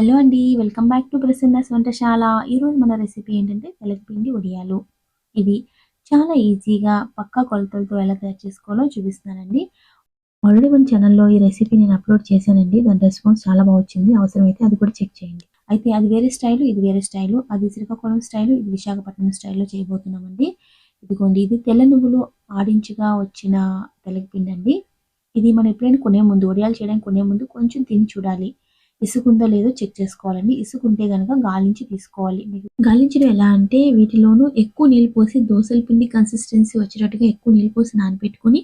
Hello అండి welcome back to Prasanna's వంటశాల. ఈరోజు మన రెసిపీ ఏంటంటే తెలగపిండి ఉడియాలు ఇవి చాలా ఈజీగా పక్కా కొలతలతో ఎలా తయారు చేసుకోవాలో చూపిస్తానండి ఆల్రెడీ మన ఛానల్లో ఈ రెసిపీ నేను అప్లోడ్ చేశానండి. దాని రెస్పాన్స్ చాలా బాగా వచ్చింది. అవసరమైతే అది కూడా చెక్ చేయండి. అయితే అది వేరే స్టైలు ఇది వేరే స్టైలు అది శ్రీకాకుళం స్టైలు ఇది విశాఖపట్నం స్టైల్లో చేయబోతున్నామండి. ఇదిగోండి ఇది తెల్ల నువ్వులు ఆడించిగా వచ్చిన తెలగపిండి అండి. ఇది మనం ఎప్పుడైనా కొనే ముందు ఒడియాలు చేయడానికి కొనే ముందు కొంచెం తిని చూడాలి. ఇసుకుందో లేదో చెక్ చేసుకోవాలండి. ఇసుకుంటే కనుక గాలించి తీసుకోవాలి. గాలించడం ఎలా అంటే వీటిలోనూ ఎక్కువ నీళ్ళు పోసి దోశల పిండి కన్సిస్టెన్సీ వచ్చేటట్టుగా ఎక్కువ నీళ్ళు పోసి నానబెట్టుకుని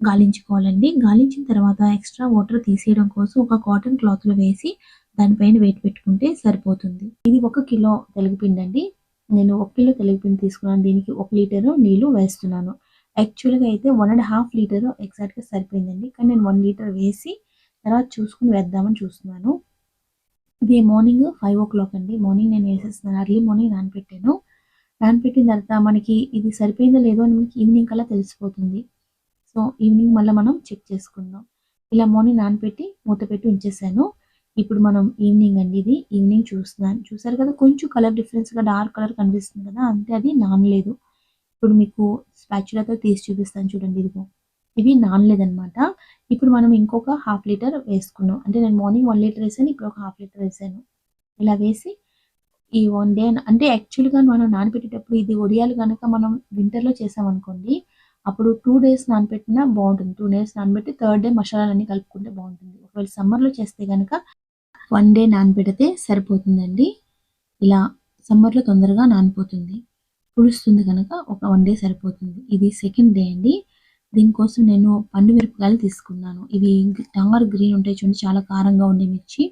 గాలించుకోవాలండి. గాలించిన తర్వాత ఎక్స్ట్రా వాటర్ తీసేయడం కోసం ఒక కాటన్ క్లాత్లో వేసి దానిపైన వెయిట్ పెట్టుకుంటే సరిపోతుంది. ఇది ఒక కిలో తెలుగుపిండి అండి. నేను ఒక కిలో తెలుగుపిండి తీసుకున్నాను. దీనికి ఒక లీటరు నీళ్ళు వేస్తున్నాను. యాక్చువల్గా అయితే వన్ అండ్ హాఫ్ లీటర్ ఎగ్జాక్ట్గా సరిపోయిందండి. కానీ నేను వన్ లీటర్ వేసి తర్వాత చూసుకుని వేద్దామని చూస్తున్నాను. ఇది మార్నింగ్ ఫైవ్ ఓ క్లాక్ అండి. మార్నింగ్ నేను వేసేస్తున్నాను అర్లీ మార్నింగ్ నానపెట్టాను. నానపెట్టిన తర్వాత మనకి ఇది సరిపోయిందో లేదో అని మనకి ఈవినింగ్ కల్లా తెలిసిపోతుంది. సో ఈవినింగ్ మళ్ళీ మనం చెక్ చేసుకుందాం. ఇలా మార్నింగ్ నానపెట్టి మూత పెట్టి ఉంచేసాను. ఇప్పుడు మనం ఈవినింగ్ అండి ఇది. ఈవినింగ్ చూస్తున్నాను. చూసారు కదా కొంచెం కలర్ డిఫరెన్స్గా డార్క్ కలర్ కనిపిస్తుంది కదా అంతే అది నానలేదు. ఇప్పుడు మీకు స్పాచులతో తీసి చూపిస్తాను చూడండి ఇదిగో. ఇవి నానలేదనమాట ఇప్పుడు మనం ఇంకొక హాఫ్ లీటర్ వేసుకున్నాం. అంటే నేను మార్నింగ్ వన్ లీటర్ వేసాను ఇప్పుడు ఒక హాఫ్ లీటర్ వేసాను. ఇలా వేసి ఈ వన్ డే అంటే యాక్చువల్గా మనం నానబెట్టేటప్పుడు ఇది ఒడియాలు కనుక మనం వింటర్లో చేసామనుకోండి అప్పుడు టూ డేస్ నానబెట్టినా బాగుంటుంది. టూ డేస్ నానబెట్టి థర్డ్ డే మసాలాలన్నీ కలుపుకుంటే బాగుంటుంది. ఒకవేళ సమ్మర్లో చేస్తే కనుక వన్ డే నానబెడితే సరిపోతుందండి. ఇలా సమ్మర్లో తొందరగా నానిపోతుంది. పులుస్తుంది కనుక ఒక వన్ డే సరిపోతుంది. ఇది సెకండ్ డే అండి. దీనికోసం నేను పండు మిరపకాయలు తీసుకున్నాను. ఇవి డాంగర్ గ్రీన్ ఉంటాయి చూడండి చాలా కారంగా ఉండే మిర్చి.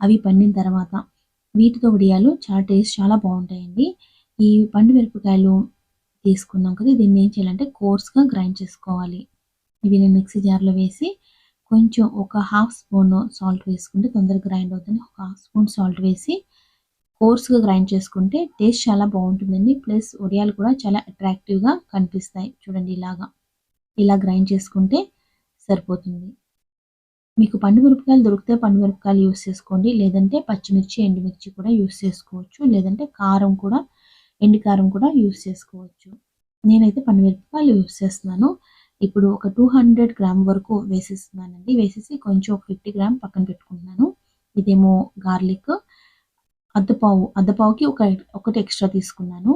అవి పండిన తర్వాత వీటితో వడియాలు చాలా టేస్ట్ చాలా బాగుంటాయండి. ఈ పండు మిరపకాయలు తీసుకున్నాం కదా దీన్ని ఏం చేయాలంటే కోర్స్గా గ్రైండ్ చేసుకోవాలి. ఇవి నేను మిక్సీ జార్లో వేసి కొంచెం ఒక హాఫ్ స్పూన్ సాల్ట్ వేసుకుంటే తొందరగా గ్రైండ్ అవుతుంది. ఒక హాఫ్ స్పూన్ సాల్ట్ వేసి కోర్స్గా గ్రైండ్ చేసుకుంటే టేస్ట్ చాలా బాగుంటుందండి. ప్లస్ వడియాలు కూడా చాలా అట్రాక్టివ్గా కనిపిస్తాయి. చూడండి ఇలాగా. ఇలా గ్రైండ్ చేసుకుంటే సరిపోతుంది. మీకు పండుమిరపకాయలు దొరికితే పండుమిరపకాయలు యూస్ చేసుకోండి. లేదంటే పచ్చిమిర్చి ఎండుమిర్చి కూడా యూస్ చేసుకోవచ్చు. లేదంటే కారం కూడా ఎండు కారం కూడా యూస్ చేసుకోవచ్చు. నేనైతే పండు మిరపకాయలు యూస్ చేస్తున్నాను. ఇప్పుడు ఒక టూ హండ్రెడ్ గ్రామ్ వరకు వేసేస్తున్నానండి. వేసేసి కొంచెం ఒక ఫిఫ్టీ గ్రామ్ పక్కన పెట్టుకుంటున్నాను. ఇదేమో గార్లిక్ అద్దపావు అద్దపావుకి ఒక ఒకటి ఎక్స్ట్రా తీసుకున్నాను.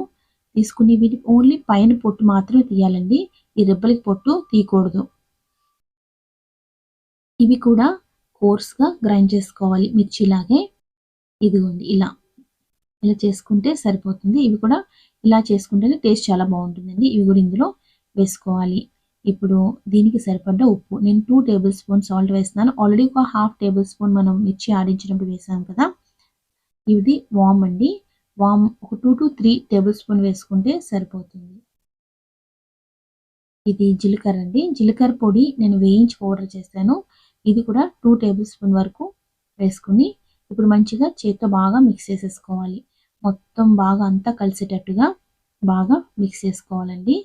తీసుకుని వీటి ఓన్లీ పైన పొట్టు మాత్రమే తీయాలండి. ఈ రెబ్బలకి పొట్టు తీయకూడదు. ఇవి కూడా కోర్స్గా గ్రైండ్ చేసుకోవాలి. మిర్చిలాగే ఇదిగోండి ఇలా. ఇలా చేసుకుంటే సరిపోతుంది. ఇవి కూడా ఇలా చేసుకుంటేనే టేస్ట్ చాలా బాగుంటుందండి. ఇవి కూడా ఇందులో వేసుకోవాలి. ఇప్పుడు దీనికి సరిపడ్డ ఉప్పు. నేను టూ టేబుల్ స్పూన్ సాల్ట్ వేస్తున్నాను. ఆల్రెడీ ఒక హాఫ్ టేబుల్ స్పూన్ మనం మిర్చి ఆడించినప్పుడు వేసాం కదా. ఇది వామ్ అండి. వామ్ ఒక two to three tablespoon వేసుకుంటే సరిపోతుంది. ఇది జీలకర్ర అండి. జీలకర్ర పొడి నేను వేయించి పౌడర్ చేశాను ఇది కూడా టూ టేబుల్ స్పూన్ వరకు వేసుకుని ఇప్పుడు మంచిగా చేతితో బాగా మిక్స్ చేసేసుకోవాలి. మొత్తం బాగా అంతా కలిసేటట్టుగా బాగా మిక్స్ చేసుకోవాలండి.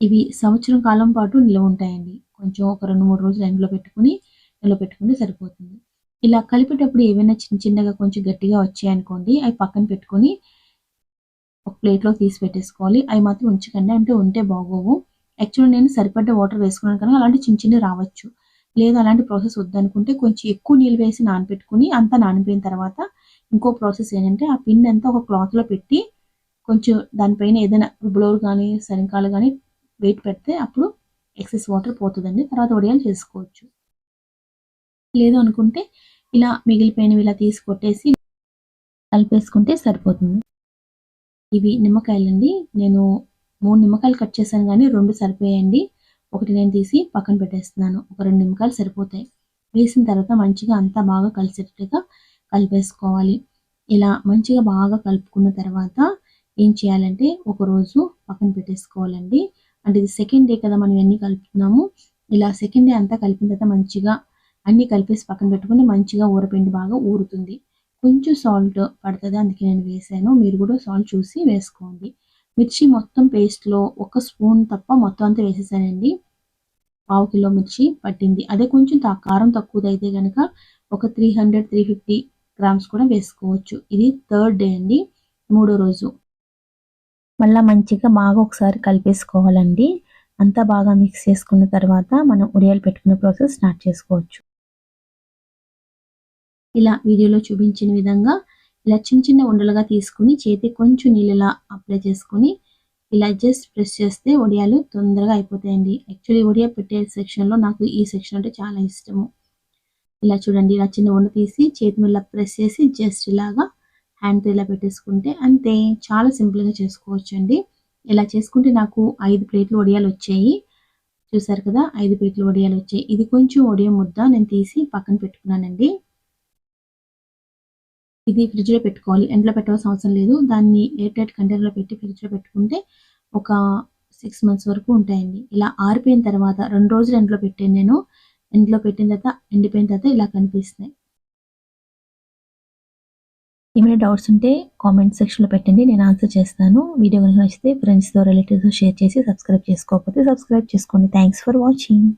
ఇవి సంవత్సరం కాలం పాటు నిల్వ ఉంటాయండి. కొంచెం ఒక రెండు మూడు రోజులు ఎండలో పెట్టుకుని నిల్వ పెట్టుకుంటే సరిపోతుంది. ఇలా కలిపేటప్పుడు ఏవైనా చిన్న చిన్నగా కొంచెం గట్టిగా వచ్చాయనుకోండి అవి పక్కన పెట్టుకొని ఒక ప్లేట్లో తీసి పెట్టేసుకోవాలి. అవి మాత్రం ఉంచకండి. అంటే ఉంటే బాగోవు. యాక్చువల్లీ నేను సరిపడ్డ వాటర్ వేసుకున్నాను కానీ అలాంటి చిన్న చిన్న రావచ్చు. లేదు అలాంటి ప్రాసెస్ వద్దనుకుంటే కొంచెం ఎక్కువ నీళ్ళు వేసి నానపెట్టుకుని అంతా నానిపోయిన తర్వాత ఇంకో ప్రాసెస్ ఏంటంటే ఆ పిండి అంతా ఒక క్లాత్లో పెట్టి కొంచెం దానిపైన ఏదైనా బ్లోర్ కానీ శనకాలు కానీ వెయిట్ పెడితే అప్పుడు ఎక్సెస్ వాటర్ పోతుందండి. తర్వాత వడియాలు చేసుకోవచ్చు. లేదు అనుకుంటే ఇలా మిగిలిపోయినవి ఇలా తీసి కొట్టేసి కలిపేసుకుంటే సరిపోతుంది. ఇవి నిమ్మకాయలండి. నేను మూడు నిమ్మకాయలు కట్ చేశాను కానీ రెండు సరిపోయాయండి. ఒకటి నేను తీసి పక్కన పెట్టేస్తున్నాను. ఒక రెండు నిమ్మకాయలు సరిపోతాయి. వేసిన తర్వాత మంచిగా అంతా బాగా కలిసేటట్టుగా కలిపేసుకోవాలి. ఇలా మంచిగా బాగా కలుపుకున్న తర్వాత ఏం చేయాలంటే ఒకరోజు పక్కన పెట్టేసుకోవాలండి. అంటే ఇది సెకండ్ డే కదా మనం ఇవన్నీ కలుపుతున్నాము. ఇలా సెకండ్ డే అంతా కలిపిన తర్వాత మంచిగా అన్నీ కలిపేసి పక్కన పెట్టుకుని మంచిగా ఊరపిండి బాగా ఊరుతుంది. కొంచెం సాల్ట్ పడుతుంది అందుకే నేను వేసాను. మీరు కూడా సాల్ట్ చూసి వేసుకోండి. మిర్చి మొత్తం పేస్ట్లో ఒక స్పూన్ తప్ప మొత్తం అంతా వేసేసానండి. పావు కిలో మిర్చి పట్టింది. అదే కొంచెం కారం తక్కువదైతే కనుక ఒక three hundred three fifty grams కూడా వేసుకోవచ్చు. ఇది థర్డ్ డే అండి మూడో రోజు. మళ్ళీ మంచిగా బాగా ఒకసారి కలిపేసుకోవాలండి. అంతా బాగా మిక్స్ చేసుకున్న తర్వాత మనం ఉడియాలు పెట్టుకునే ప్రాసెస్ స్టార్ట్ చేసుకోవచ్చు. ఇలా వీడియోలో చూపించిన విధంగా ఇలా చిన్న చిన్న ఉండలుగా తీసుకుని చేతి కొంచెం నీళ్ళలా అప్లై చేసుకుని ఇలా జస్ట్ ప్రెస్ చేస్తే వడియాలు తొందరగా అయిపోతాయండి. యాక్చువల్లీ వడియా పెట్టే సెక్షన్లో నాకు ఈ సెక్షన్ అంటే చాలా ఇష్టము. ఇలా చూడండి ఇలా చిన్న ఉండ తీసి చేతి మీద ప్రెస్ చేసి జస్ట్ ఇలాగా హ్యాండ్తో ఇలా పెట్టేసుకుంటే అంతే. చాలా సింపుల్గా చేసుకోవచ్చు అండి ఇలా చేసుకుంటే నాకు ఐదు ప్లేట్లు వడియాలు వచ్చాయి. చూసారు కదా ఐదు ప్లేట్లు వడియాలు వచ్చాయి. ఇది కొంచెం వడియం ముద్ద నేను తీసి పక్కన పెట్టుకున్నానండి. ఇది ఫ్రిడ్జ్లో పెట్టుకోవాలి. ఎండలో పెట్టవలసిన అవసరం లేదు. దాన్ని ఎయిర్ టైట్ కంటైనర్లో పెట్టి ఫ్రిడ్జ్లో పెట్టుకుంటే ఒక సిక్స్ మంత్స్ వరకు ఉంటాయండి. ఇలా ఆరిపోయిన తర్వాత రెండు రోజులు ఎండలో పెట్టాను నేను ఎండలో పెట్టిన తర్వాత ఎండిపోయిన తర్వాత ఇలా కనిపిస్తున్నాయి. ఏమైనా డౌట్స్ ఉంటే కామెంట్ సెక్షన్లో పెట్టండి. నేను ఆన్సర్ చేస్తాను. వీడియో కనుక నచ్చితే ఫ్రెండ్స్తో రిలేటివ్స్తో షేర్ చేసి సబ్స్క్రైబ్ చేసుకోకపోతే సబ్స్క్రైబ్ చేసుకోండి. Thanks for watching.